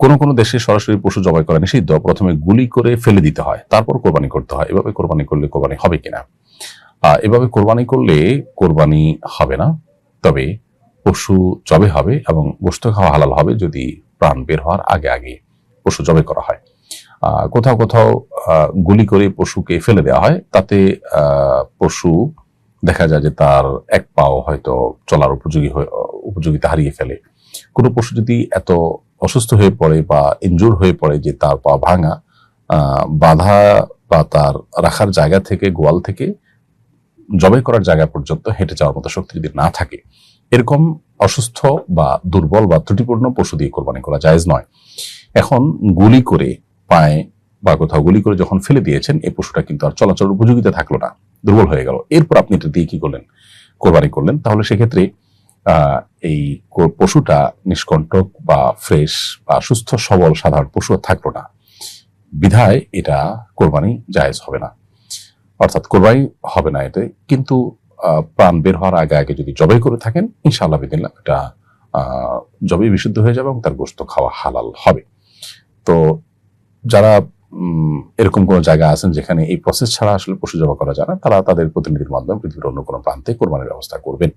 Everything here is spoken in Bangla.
কোনো কোনো দেশে সরাসরি পশু জবাই করা নিষিদ্ধ। প্রথমে গুলি করে ফেলে দিতে হয়, তারপর কোরবানি করতে হয়। এভাবে কোরবানি করলে কোরবানি হবে কিনা? এভাবে কোরবানি করলে কোরবানি হবে না, তবে পশু জবে হবে এবং গোস্ত খাওয়া হালাল হবে যদি প্রাণ বের হওয়ার আগে আগে পশু জবে করা হয়। কোথাও কোথাও গুলি করে পশুকে ফেলে দেওয়া হয়। তাতে পশু দেখা যায় যে তার এক পাও হয়তো চলার উপযোগী উপযোগিতা হারিয়ে ফেলে। কোনো পশু যদি এত অসুস্থ হয়ে পড়ে বা ইনজুর হয়ে পড়ে যে তার পা ভাঙা বাধা বা তার রাখার জায়গা থেকে, গোয়াল থেকে জবাই করার জায়গা পর্যন্ত হেঁটে যাওয়ার মতো শক্তি যদি না থাকে, এরকম অসুস্থ বা দুর্বল বা ত্রুটিপূর্ণ পশু দিয়ে কোরবানি করা জায়েজ নয়। এখন গুলি করে পায়ে বা কোথাও গুলি করে যখন ফেলে দিয়েছেন, এই পশুটা কিন্তু আর চলাচল উপযোগিতা থাকল না, দুর্বল হয়ে গেল। এরপর আপনি এটা দিয়ে কি করলেন? কোরবানি করলেন। তাহলে সেক্ষেত্রে এই পশুটা নিষ্কণ্টক বা ফ্রেশ বা সুস্থ সবল সাধারণ পশু থাকল না। বিধায় এটা কোরবানি জায়েজ হবে না। অর্থাৎ কোরবানি হবে না এতে। কিন্তু প্রাণ বের হওয়ার আগে আগে যদি জবাই করে থাকেন, ইনশাআল্লাহ বিদিল্লাহ এটা জবাই বিশুদ্ধ হয়ে যাবে এবং তার গোস্ত খাওয়া হালাল হবে। তো যারা এরকম কোনো জায়গা আছেন যেখানে এই প্রসেস ছাড়া আসলে পশু জবা করা যায় না, তারা তাদের প্রতিনিধির মাধ্যমে পৃথিবীর অন্য কোনো প্রান্তে কোরবানির ব্যবস্থা করবেন।